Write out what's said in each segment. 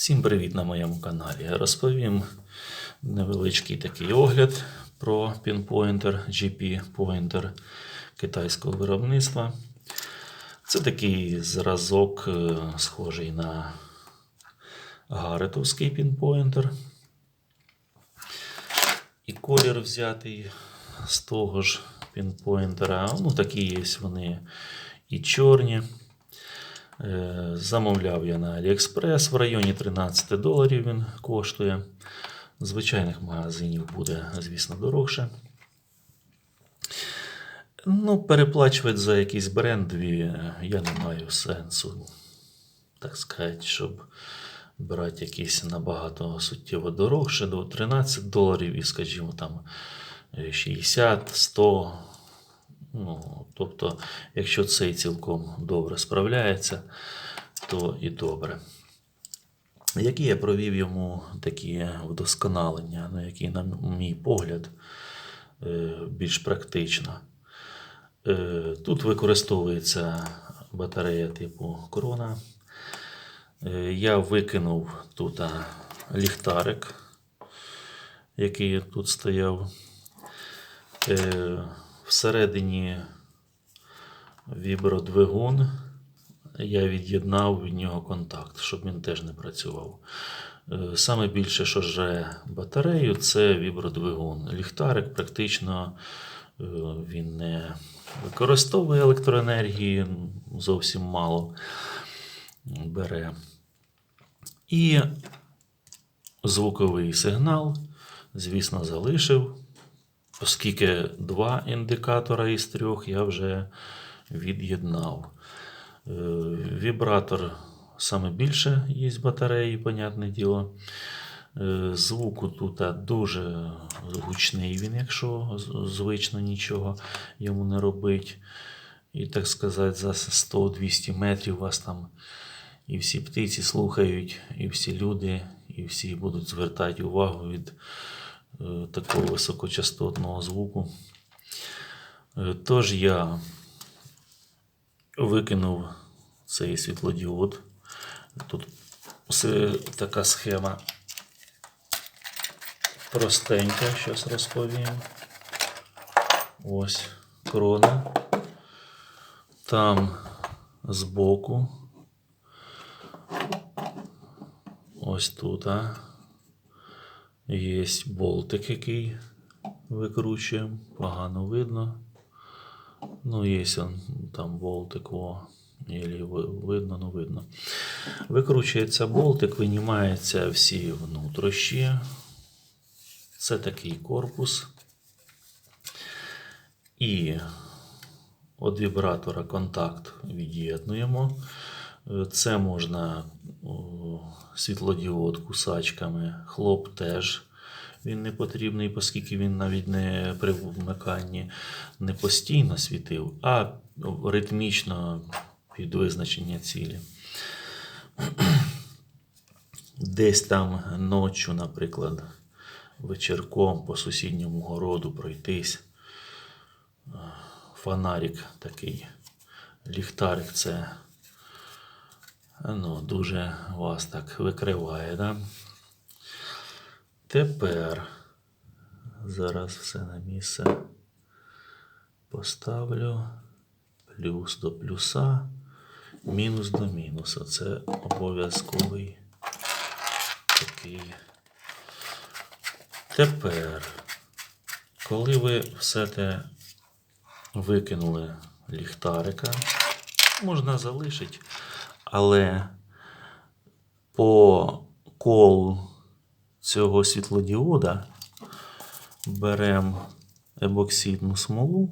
Всім привіт на моєму каналі. Розповім невеличкий такий огляд про пінпоінтер GP Pointer китайського виробництва. Це такий зразок, е, схожий на гаретовський пінпоінтер. І колір взятий з того ж пінпоінтера. Ну, такі є вони і чорні. Е, Замовляв я на AliExpress в районі 13 доларів він коштує. Звичайних магазинів буде, звісно, дорогше. Ну, переплачувати за якісь брендові е, я не маю сенсу, так сказати, щоб брати якісь набагато суттєво дорогше до 13 доларів і, скажімо, там е, 60, 100. Ну, тобто, якщо цей цілком добре справляється, то і добре. Які я провів йому такі вдосконалення, ну, які, на мій погляд, е, більш практично. Е, Тут використовується батарея типу крона. Е, Я викинув тут ліхтарик, який тут стояв. Всередині вібродвигун. Я від'єднав від нього контакт, щоб він теж не працював. Е, Саме більше, що жре батарею, це вібродвигун. Ліхтарик практично е, він не використовує електроенергії, зовсім мало бере. І звуковий сигнал, звісно, залишив, оскільки два індикатора із трьох я вже від'єднав. Е, Вібратор саме більше є батареї, понятне діло. Е, Звуку тут дуже гучний він, якщо звично нічого йому не робить. І так сказати, за 100-200 метрів вас там і всі птиці слухають, і всі люди, і всі будуть звертати увагу від такого високочастотного звуку. Е, Тож я викинув цей світлодіод. Тут все така схема простенька, зараз розповім. Ось крона. Там збоку. Ось тут. А, є болтик, який викручуємо. Погано видно. Ну, є там болтик, о, видно, ну видно. Викручується болтик, винімаються всі внутрішні. Це такий корпус. І від вібратора контакт від'єднуємо. Це можна світлодіод кусачками, хлоп теж. Він не потрібний, оскільки він навіть не при вмиканні не постійно світив, а ритмічно під визначення цілі. Десь там ночі, наприклад, вечірком по сусідньому городу пройтись. Фонарик такий, ліхтарик це ну, дуже вас так викриває. Да? Тепер зараз все на місце поставлю. Плюс до плюса, мінус до мінуса. Це обов'язковий такий. Тепер, коли ви все те викинули ліхтарика, можна залишити, але по колу цього світлодіода беремо ебоксидну смолу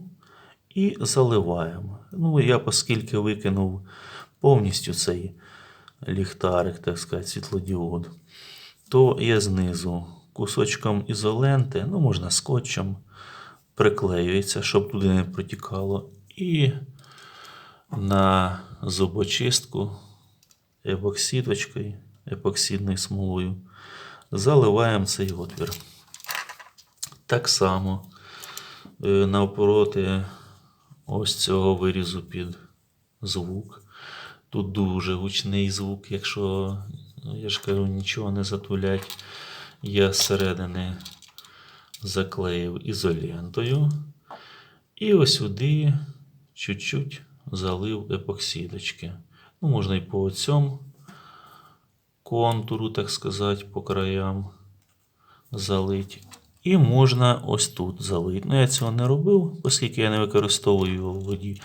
і заливаємо. Ну, я, оскільки викинув повністю цей ліхтарик, так сказати, світлодіод, то я знизу кусочком ізоленти, ну, можна скотчем, приклеюється, щоб туди не протікало. І на зубочистку ебоксидочкою, епоксидною смолою заливаємо цей отвір. Так само е, навпроти ось цього вирізу під звук. Тут дуже гучний звук, якщо Я ж кажу, нічого не затулять. Я зсередини заклеїв ізолентою. І ось сюди чуть-чуть залив епоксидочки. Ну, можна і по цьому контуру, так сказати, по краям залити. І можна ось тут залити. Ну, я цього не робив, оскільки я не використовую його в воді.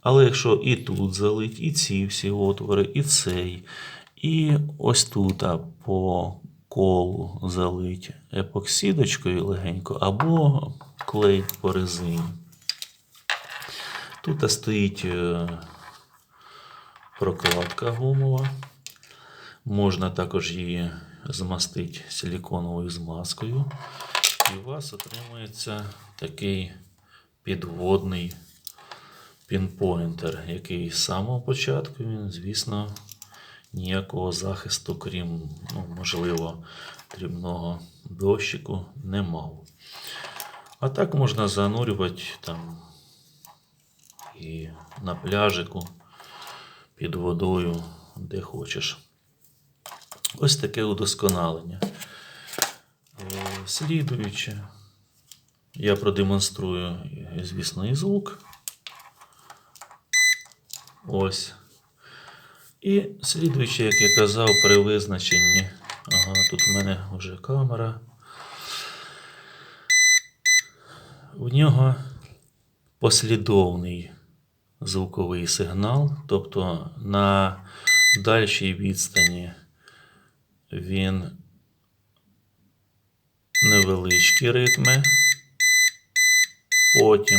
Але якщо і тут залить, і ці всі отвори, і цей, і ось тут по колу залить епоксидочкою легенько, або клей по резині. Тут стоїть е, прокладка гумова. Можна також її змастити силіконовою змазкою. І у вас отримується такий підводний пінпойнтер, який з самого початку він, звісно, ніякого захисту, крім, ну, можливо, дрібного дощику, не мав. А так можна занурювати там і на пляжику під водою, де хочеш. Ось таке удосконалення. Слідуюче, я продемонструю, звісно, і звук. Ось. І слідуюче, як я казав, при визначенні. Ага, тут в мене вже камера. В нього послідовний звуковий сигнал, тобто на дальшій відстані він невеличкі ритми, потім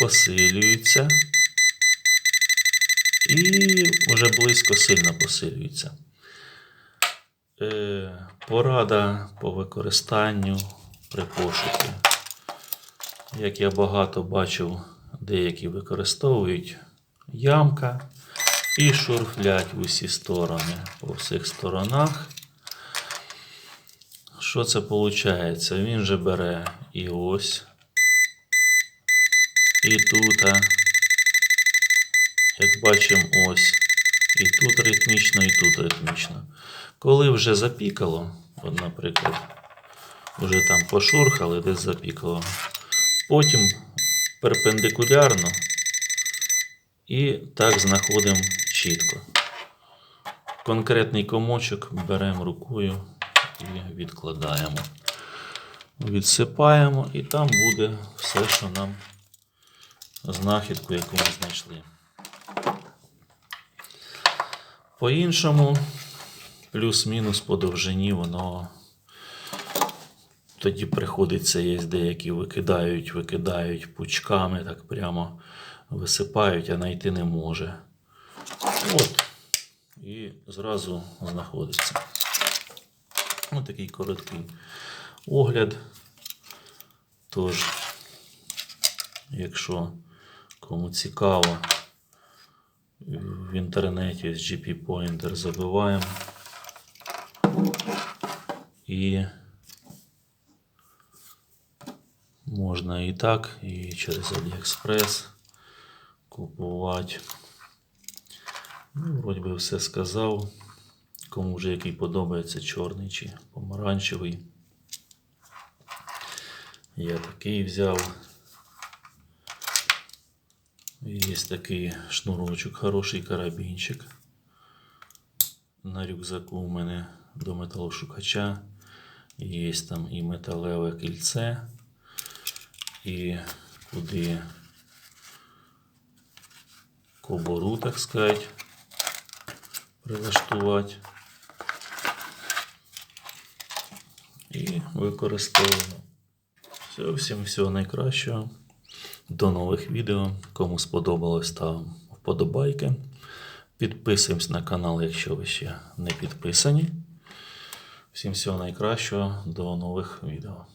посилюються і вже близько сильно посилюється. Е, порада по використанню при пошуку. Як я багато бачив, деякі використовують ямка і шурфлять в усі сторони по всіх сторонах. Що це виходить? Він же бере і ось, і тут, як бачимо, ось. І тут ритмічно, і тут ритмічно. Коли вже запікало, от, наприклад, вже там пошурхали, десь запікало, потім перпендикулярно і так знаходимо чітко. Конкретний комочок беремо рукою і відкладаємо. Відсипаємо, і там буде все, що нам знахідку, яку ми знайшли. По-іншому, плюс-мінус по довжині, воно тоді приходиться, є деякі викидають, викидають пучками, так прямо висипають, а знайти не може. От. І зразу знаходиться. Ось такий короткий огляд. Тож, якщо кому цікаво, в інтернеті з GP Pointer забиваємо і можна і так, і через AliExpress купувати. Ну, вроді би все сказав. Кому вже який подобається чорний чи помаранчевий. Я такий взяв. Є такий шнурочок, хороший карабінчик. На рюкзаку у мене до металошукача. Є там і металеве кільце, і куди кобуру, так сказати, прилаштувати. І використовуємо. Все, всім всього найкращого. До нових відео. Кому сподобалось, ставимо вподобайки. Підписуємось на канал, якщо ви ще не підписані. Всім всього найкращого. До нових відео.